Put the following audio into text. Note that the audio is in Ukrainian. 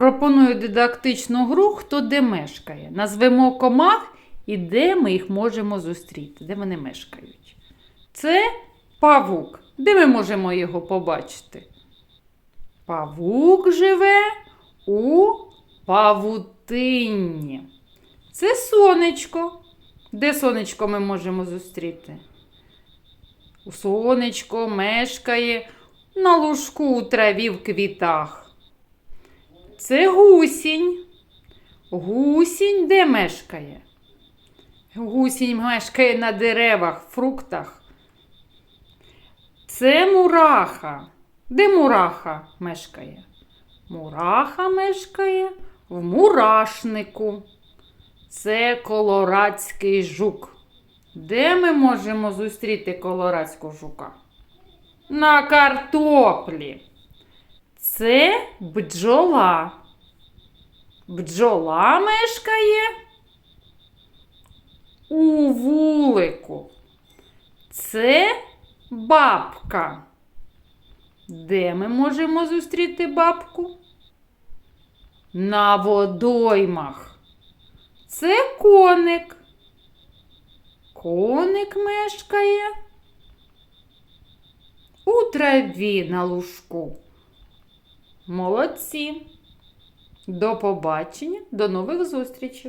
Пропоную дидактичну гру Хто де мешкає. Назвемо комах і де ми їх можемо зустріти, де вони мешкають. Це павук. Де ми можемо його побачити? Павук живе у павутинні. Це сонечко. Де сонечко ми можемо зустріти? У сонечко мешкає на лужку у траві в квітах. Це гусінь. Гусінь де мешкає? Гусінь мешкає на деревах, фруктах. Це мураха. Де мураха мешкає? Мураха мешкає в мурашнику. Це колорадський жук. Де ми можемо зустріти колорадського жука? На картоплі. Це бджола. Бджола мешкає у вулику. Це бабка. Де ми можемо зустріти бабку? На водоймах. Це коник. Коник мешкає у траві на лужку. Молодці. До побачення, до нових зустрічей.